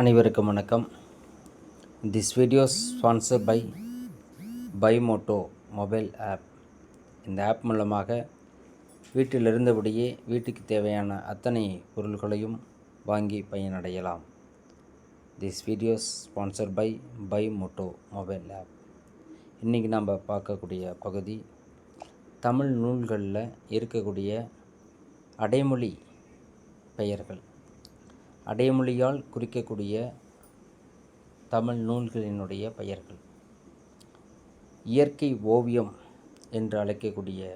அனைவருக்கும் வணக்கம். This video sponsor by Bymoto mobile app இந்த ஆப் மூலமாக வீட்டில் இருந்தபடியே வீட்டுக்கு தேவையான அத்தனை பொருள்களையும் வாங்கி பயனடையலாம். This videos sponsor by Bymoto mobile app இன்றைக்கி நம்ம பார்க்கக்கூடிய பகுதி தமிழ் நூல்களில் இருக்கக்கூடிய அடைமொழி பெயர்கள். அடைமொழியால் குறிக்கக்கூடிய தமிழ் நூல்களினுடைய பெயர்கள். இயற்கை ஓவியம் என்று அழைக்கக்கூடிய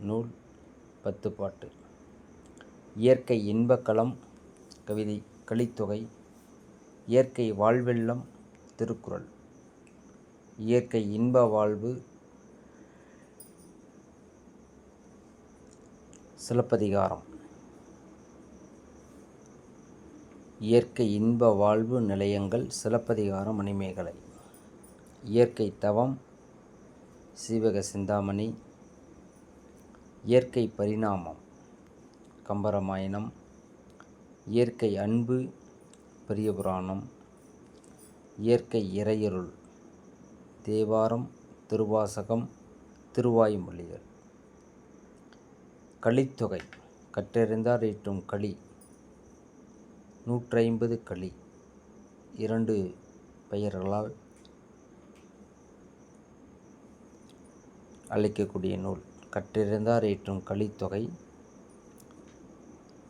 நூல் பத்துப்பாட்டு. இயற்கை இன்பக்களம் கவிதை கலித்தொகை இயற்கை வாழ்வெள்ளம் திருக்குறள். இயற்கை இன்ப வாழ்வு சிலப்பதிகாரம். இயற்கை இன்ப வாழ்வு நிலையங்கள் சிலப்பதிகார மணிமேகலை. இயற்கை தவம் சீவக சிந்தாமணி இயற்கை பரிணாமம் கம்பராமாயணம் இயற்கை அன்பு பெரிய புராணம் இயற்கை இறையருள் தேவாரம் திருவாசகம் திருவாய்மொழிகள். களித்தொகை கற்றறிந்தார் ஏற்றும் களி. நூற்றைம்பது களி. இரண்டு பெயர்களால் அழைக்கக்கூடிய நூல். கற்றிருந்தார் ஏற்றும் களித்தொகை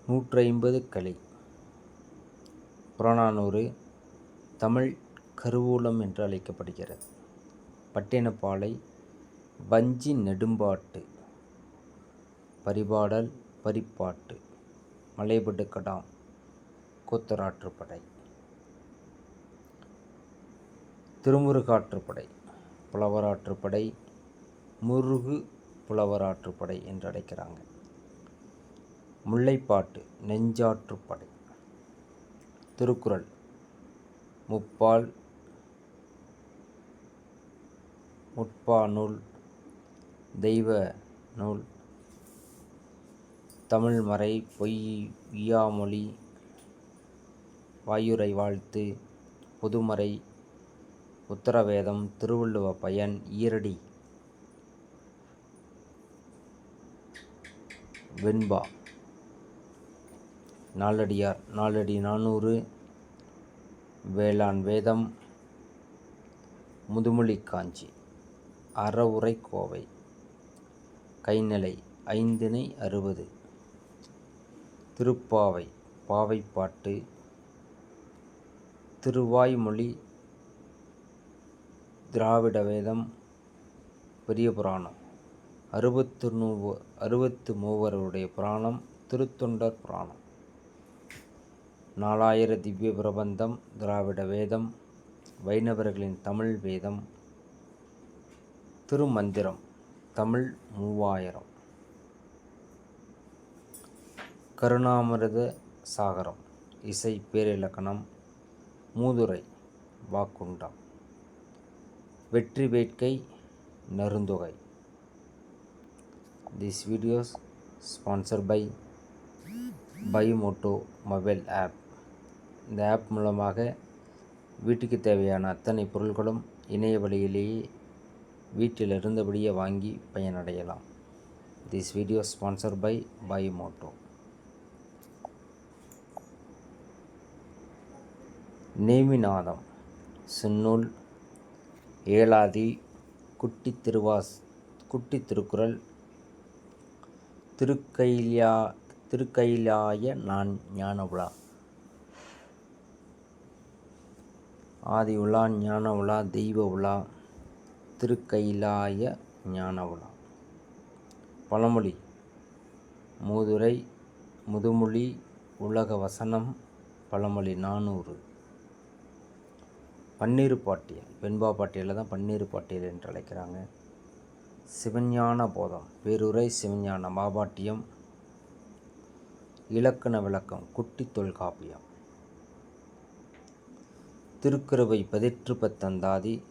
நூற்றைம்பது களி. புறநானூறு தமிழ் கருவூலம் என்று அழைக்கப்படுகிறது. பட்டினப்பாலை வஞ்சி நெடும்பாட்டு பரிபாடல் பரிப்பாட்டு மலைபடு கடாம் கூத்தராற்றுப்படை. திருமுருகாற்றுப்படை புலவராற்றுப்படை முருகு புலவராற்றுப்படை என்று அழைக்கிறாங்க. முல்லைப்பாட்டு நெஞ்சாற்றுப்படை. திருக்குறள் முப்பால் முட்பா நூல் தெய்வ நூல் தமிழ்மறை பொய்யாமொழி வாயுரை வாழ்த்து. புதுமறை உத்தரவேதம் திருவள்ளுவ பயன் ஈரடி. வெண்பா. நாலடியார் நாலடி நானூறு. வேளாண் வேதம் முதுமொழி காஞ்சி. அறவுரை கோவை. கைநிலை ஐந்தினை அறுபது. திருப்பாவை பாவைப்பாட்டு. திருவாய்மொழி திராவிட வேதம் பெரிய புராணம். அறுபத்து நூ அறுபத்து மூவருடைய புராணம் திருத்தொண்டர் புராணம். நாலாயிர திவ்ய பிரபந்தம் திராவிட வேதம் வைணவர்களின் தமிழ் வேதம் திருமந்திரம் தமிழ் மூவாயிரம். கருணாமிரத சாகரம் இசை பேரிலக்கணம் மூதுரை வாக்குண்டாம். வெற்றி வேட்கை Narunthogai. This videos sponsor by Bymoto mobile app இந்த ஆப் மூலமாக வீட்டுக்கு தேவையான அத்தனை பொருட்களும் இணைய வழியிலேயே வீட்டில் இருந்தபடியே வாங்கி பயனடையலாம். This video sponsor by Bymoto Neminatham Chinnool Elathi குட்டி திருவாஸ் குட்டி திருக்குறள் திருக்கைலியா திருக்கையிலாய நான் ஞான உலா ஆதி உலா ஞான உலா தெய்வ உலா திருக்கையிலாய ஞான உலா பழமொழி மூதுரை முதுமொழி உலக வசனம் பழமொழி நானூறு. பன்னீர் பாட்டியல் வெண்பா பாட்டியலில் தான் பன்னீர் பாட்டியல் என்று அழைக்கிறாங்க. சிவஞான போதம். பேருரை சிவஞான மாபாட்டியம். இலக்கண விளக்கம். குட்டி தொல்காப்பியம் திருக்குறவை பதிற்று பத்தந்தாதி.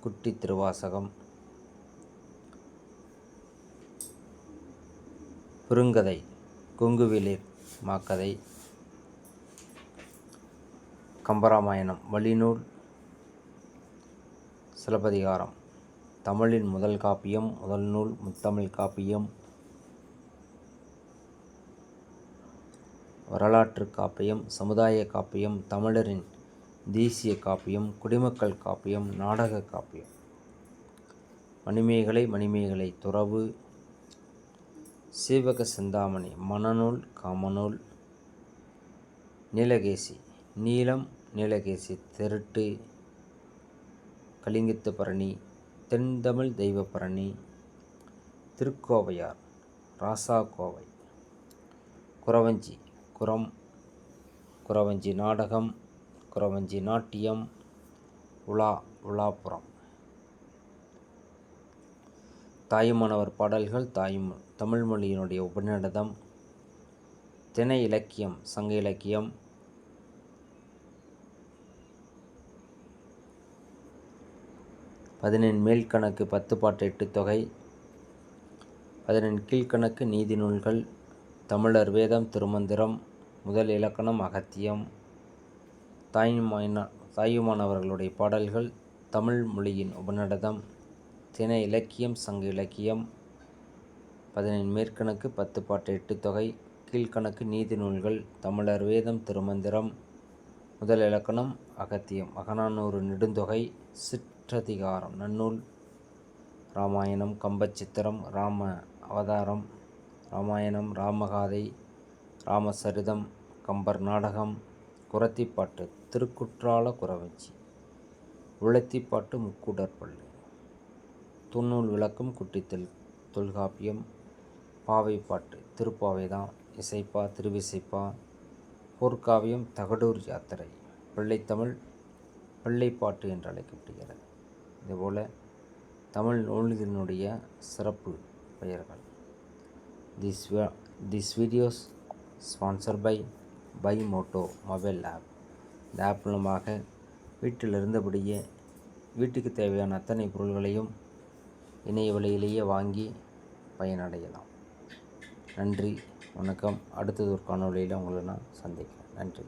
குட்டி திருவாசகம். புருங்கதை. கொங்குவிலிர் மாக்கதை. கம்பராமாயணம். வழிநூல் சிலப்பதிகாரம். தமிழின் முதல் காப்பியம் முதல் நூல் முத்தமிழ் காப்பியம். வரலாற்று காப்பியம் சமுதாய காப்பியம் தமிழரின் தேசிய காப்பியம் குடிமக்கள் காப்பியம் நாடக காப்பியம். மணிமேகலை மணிமேகலை துறவு. சீவக சிந்தாமணி மணநூல் காமநூல். நீலகேசி நீலம் நீலகேசி திருட்டு. கலிங்கத்து பரணி தென்தமிழ் தெய்வப்பரணி திருக்கோவையார் ராசா கோவை குறவஞ்சி குரம் குறவஞ்சி நாடகம் குறவஞ்சி நாட்டியம் உலா உலாபுரம். தாயுமானவர் பாடல்கள் தாயும் தமிழ் மொழியினுடைய உபநிடதம் திணை இலக்கியம் சங்க இலக்கியம் பதினெண் மேல் கணக்கு பத்து பாட்டு எட்டு தொகை. பதினெண் கீழ்கணக்கு நீதி நூல்கள். தமிழர் வேதம் திருமந்திரம். முதல் இலக்கணம் அகத்தியம். தாயுமான தாயுமானவர்களுடைய பாடல்கள். தமிழ் மொழியின் உபநடதம். தின இலக்கியம் சங்க இலக்கியம். பதினெண் மேற்கணக்கு பத்து பாட்டு எட்டு தொகை. கீழ்கணக்கு நீதி நூல்கள். தமிழர் வேதம் திருமந்திரம். முதல் இலக்கணம் அகத்தியம். அகநானூறு நெடுந்தொகை. சிற் அஷ்டதிகாரம் நன்னூல் ராமாயணம் கம்பச்சித்திரம் ராம அவதாரம் ராமாயணம் ராமகாதை ராமசரிதம் கம்பர் நாடகம் குரத்திப்பாட்டு திருக்குற்றால குறவஞ்சி உழத்திப்பாட்டு முக்கூடற்பள்ளி துண்ணூல் விளக்கம் குட்டித்தல் தொல்காப்பியம் பாவைப்பாட்டு திருப்பாவை தான் இசைப்பா திருவிசைப்பா போர்க்காவியம் தகடூர் யாத்திரை பிள்ளைத்தமிழ் பிள்ளைப்பாட்டு என்று அழைக்கப்படுகிறது இதுபோல் தமிழ் நூல்களினுடைய சிறப்பு பெயர்கள். This this videos sponsor by Bymoto mobile app இந்த ஆப் மூலமாக வீட்டில் இருந்தபடியே வீட்டுக்கு தேவையான அத்தனை பொருள்களையும் இணைய விலையிலேயே வாங்கி பயனடையலாம். நன்றி வணக்கம். அடுத்தது ஒரு காணொலியில் உங்களை நான் சந்திக்கிறேன். நன்றி.